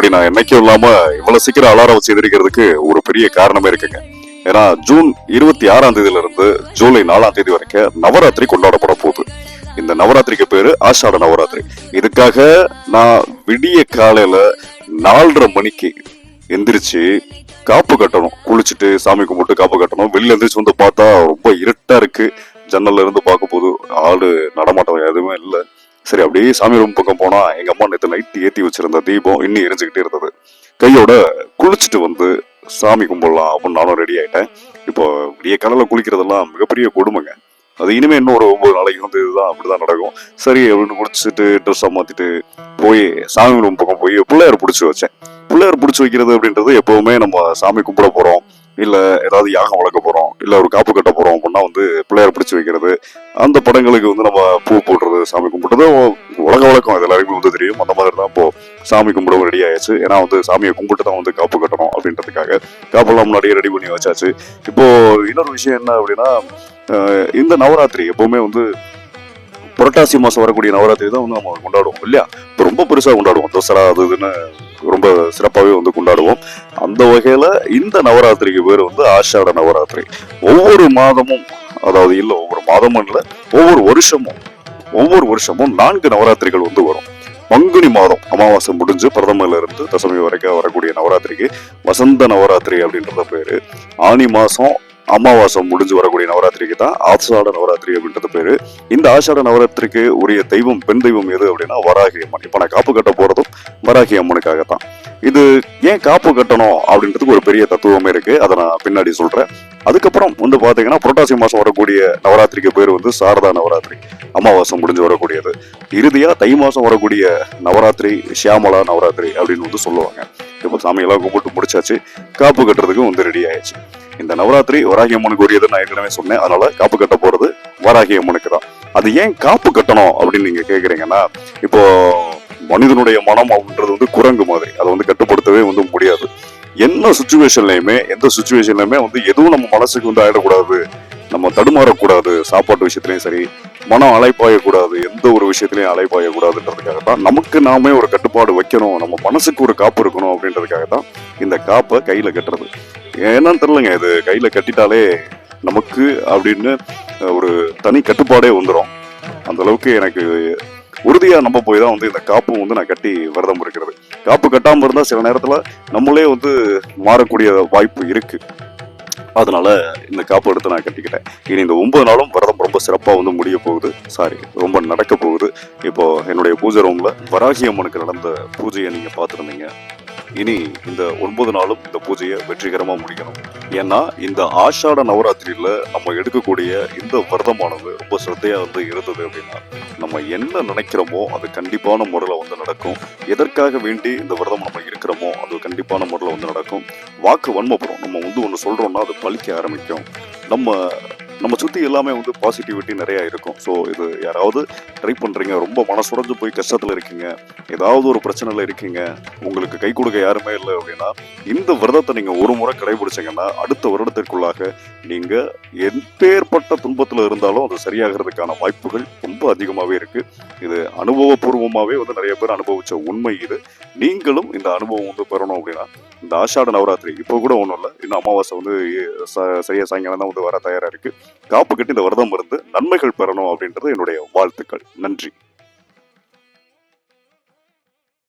இப்படி நான் என்னைக்கும் இல்லாம இவ்வளவு சீக்கிரம் அலாரம் வச்சு எதிர்க்கிறதுக்கு ஒரு பெரிய காரணமே இருக்குங்க. ஏன்னா ஜூன் இருபத்தி ஆறாம் தேதியில இருந்து ஜூலை நாலாம் தேதி வரைக்கும் நவராத்திரி கொண்டாடப்பட போகுது. இந்த நவராத்திரிக்கு பேரு ஆஷாட நவராத்திரி. இதுக்காக நான் விடிய காலையில நாலரை மணிக்கு எந்திரிச்சு காப்பு கட்டணும். குளிச்சுட்டு சாமி கும்பிட்டு காப்பு கட்டணும். வெளில எந்திரிச்சு வந்து பார்த்தா ரொம்ப இருட்டா இருக்கு. ஜன்னல்ல இருந்து பார்க்கும் போது ஆடு நடமாட்டம் எதுவுமே இல்லை. சரி அப்படியே சாமி ரூம் பக்கம் போனா எங்க அம்மா நேற்று நைட் ஏத்தி வச்சிருந்த தீபம் இன்னும் எரிஞ்சுக்கிட்டே இருந்தது. கையோட குளிச்சுட்டு வந்து சாமி கும்பிடலாம் அப்படின்னு நானும் ரெடி ஆயிட்டேன். இப்போ விடிய கடலில் குளிக்கிறதெல்லாம் மிகப்பெரிய கொடுமைங்க. அது இனிமே இன்னும் ஒரு ஒன்பது நாளைக்கு வந்து இதுதான் அப்படிதான் நடக்கும். சரி அப்படின்னு குளிச்சுட்டு ட்ரெஸ்ஸை மாத்திட்டு போய் சாமி ரூம் பக்கம் போய் பிள்ளையார் பிடிச்சி வச்சேன். பிள்ளையார் பிடிச்சி வைக்கிறது அப்படின்றது எப்பவுமே நம்ம சாமி கும்பிட போறோம். இல்ல ஏதாவது யாகம் வளர்க்க போறோம் இல்ல ஒரு காப்பு கட்ட போறோம் அப்படின்னா வந்து பிள்ளையார் பிடிச்சி வைக்கிறது அந்த படங்களுக்கு வந்து நம்ம பூ போடுறது சாமி கும்பிடுறது உலக வழக்கம். அது எல்லாருக்குமே வந்து தெரியும். அந்த மாதிரி தான் இப்போ சாமி கும்பிடவும் ரெடி ஆயாச்சு. ஏன்னா வந்து சாமியை கும்பிட்டு தான் வந்து காப்பு கட்டணும் அப்படின்றதுக்காக காப்பெல்லாம் முன்னாடியே ரெடி பண்ணி வச்சாச்சு. இப்போ இன்னொரு விஷயம் என்ன அப்படின்னா இந்த நவராத்திரி எப்பவுமே வந்து புரட்டாசி மாசம் வரக்கூடிய நவராத்திரி தான் வந்து நம்ம கொண்டாடுவோம் இல்லையா? இப்போ ரொம்ப பெருசாக கொண்டாடுவோம். தசரா அது இதுன்னு ரொம்ப சிறப்பாகவே வந்து கொண்டாடுவோம். அந்த வகையில் இந்த நவராத்திரிக்கு பேர் வந்து ஆஷாட நவராத்திரி. ஒவ்வொரு மாதமும் அதாவது இல்லை ஒவ்வொரு மாதமும் இல்லை ஒவ்வொரு வருஷமும் ஒவ்வொரு வருஷமும் நான்கு நவராத்திரிகள் வந்து வரும். பங்குனி மாதம் அமாவாசை முடிஞ்சு பிரதமர்ல இருந்து தசமி வரைக்கும் வரக்கூடிய நவராத்திரிக்கு வசந்த நவராத்திரி அப்படின்றத பேரு. ஆனி மாசம் அமாவாசை முடிஞ்சு வரக்கூடிய நவராத்திரிக்கு தான் ஆஷாட நவராத்திரி அப்படின்றது பேரு. இந்த ஆஷாட நவராத்திரிக்கு உரிய தெய்வம் பெண் தெய்வம் எது அப்படின்னா வராகி அம்மன். இப்ப நான் காப்பு கட்ட போறதும் வராகி அம்மனுக்காக தான் இது ஏன் காப்பு கட்டணும் அப்படின்றதுக்கு ஒரு பெரிய தத்துவமே இருக்கு. அதை நான் பின்னாடி சொல்றேன். அதுக்கப்புறம் வந்து பாத்தீங்கன்னா புரட்டாசி மாசம் வரக்கூடிய நவராத்திரிக்கு பேர் வந்து சாரதா நவராத்திரி. அமாவாசை முடிஞ்சு வரக்கூடியது. இறுதியா தை மாசம் வரக்கூடிய நவராத்திரி ஷியாமலா நவராத்திரி அப்படின்னு வந்து சொல்லுவாங்க. இப்போ சாமியெல்லாம் கும்பிட்டு முடிச்சாச்சு. காப்பு கட்டுறதுக்கும் வந்து ரெடி ஆயிடுச்சு. இந்த நவராத்திரி வராகி அம்மனுக்கு உரியது நான் ஏற்கனவே சொன்னேன். அதனால காப்பு கட்ட போறது வராகி அம்மனுக்கு தான். அது ஏன் காப்பு கட்டணும் அப்படின்னு நீங்க கேக்குறீங்கன்னா இப்போ மனிதனுடைய மனம் அப்படின்றது வந்து குரங்கு மாதிரி. அதை வந்து கட்டுப்படுத்தவே வந்து முடியாது. என்ன சுச்சுவேஷன்லையுமே எந்த சுச்சுவேஷன்லையுமே வந்து எதுவும் நம்ம மனசுக்கு வந்து ஆயிடக்கூடாது. நம்ம தடுமாறக்கூடாது. சாப்பாட்டு விஷயத்துலையும் சரி மனம் அலைப்பாயக்கூடாது. எந்த ஒரு விஷயத்துலையும் அலைப்பாயக்கூடாதுன்றதுக்காக தான் நமக்கு நாமே ஒரு கட்டுப்பாடு வைக்கணும். நம்ம மனசுக்கு ஒரு காப்பு இருக்கணும் அப்படின்றதுக்காக தான் இந்த காப்பை கையில கட்டுறது. என்னன்னு தெரிலங்க இது கையில கட்டிட்டாலே நமக்கு அப்படின்னு ஒரு தனி கட்டுப்பாடே வந்துடும் அந்த அளவுக்கு எனக்கு உறுதியாக நம்ப போய் தான் வந்து இந்த காப்பும் வந்து நான் கட்டி விரதம் இருக்கிறது. காப்பு கட்டாமல் இருந்தால் சில நேரத்தில் நம்மளே வந்து மாறக்கூடிய வாய்ப்பு இருக்குது அதனால இந்த காப்பு எடுத்து நான் கட்டிக்கிட்டேன். இனி இந்த ஒன்பது நாளும் விரதம் ரொம்ப சிறப்பாக வந்து முடிய போகுது. சாரி ரொம்ப நடக்க போகுது. இப்போ என்னுடைய பூஜை ரூமில் வராகி அம்மனுக்கு நடந்த பூஜையை நீங்கள் பார்த்துருந்தீங்க. இனி இந்த ஒன்பது நாளும் இந்த பூஜையை வெற்றிகரமா முடிக்கணும். ஏன்னா இந்த ஆஷாட நவராத்திரியில நம்ம எடுக்கக்கூடிய இந்த விரதமானது ரொம்ப சிரத்தையா வந்து இருந்தது அப்படின்னா நம்ம என்ன நினைக்கிறோமோ அது கண்டிப்பான முறையில வந்து நடக்கும். எதற்காக வேண்டி இந்த விரதம் நம்ம இருக்கிறோமோ அது கண்டிப்பான முறையில வந்து நடக்கும். வாக்கு வன்மப்படும் நம்ம வந்து ஒன்று சொல்றோம்னா அது பழிக்க ஆரம்பிக்கும். நம்ம நம்ம சுற்றி எல்லாமே வந்து பாசிட்டிவிட்டி நிறையா இருக்கும். ஸோ இது யாராவது ட்ரை பண்ணுறீங்க ரொம்ப மனசுடைஞ்சு போய் கஷ்டத்தில் இருக்கீங்க ஏதாவது ஒரு பிரச்சனையில் இருக்கீங்க உங்களுக்கு கை கொடுக்க யாருமே இல்லை அப்படின்னா இந்த விரதத்தை நீங்கள் ஒரு முறை கடைபிடிச்சிங்கன்னா அடுத்த வருடத்திற்குள்ளாக நீங்கள் எப்பேற்பட்ட துன்பத்தில் இருந்தாலும் அது சரியாகிறதுக்கான வாய்ப்புகள் ரொம்ப அதிகமாகவே இருக்குது இது அனுபவபூர்வமாகவே வந்து நிறைய பேர் அனுபவித்த உண்மை இது. நீங்களும் இந்த அனுபவம் வந்து பெறணும் அப்படின்னா இந்த ஆஷாட நவராத்திரி இப்போ கூட ஒன்றும் இல்லை இன்னும் அமாவாசை வந்து ச- சாயங்காலம் தான் வந்து வர தயாராக இருக்குது காப்பு கட்டி இந்த விரதம் இருந்து நன்மைகள் பெறணும் அப்படின்றது என்னுடைய வாழ்த்துக்கள். நன்றி.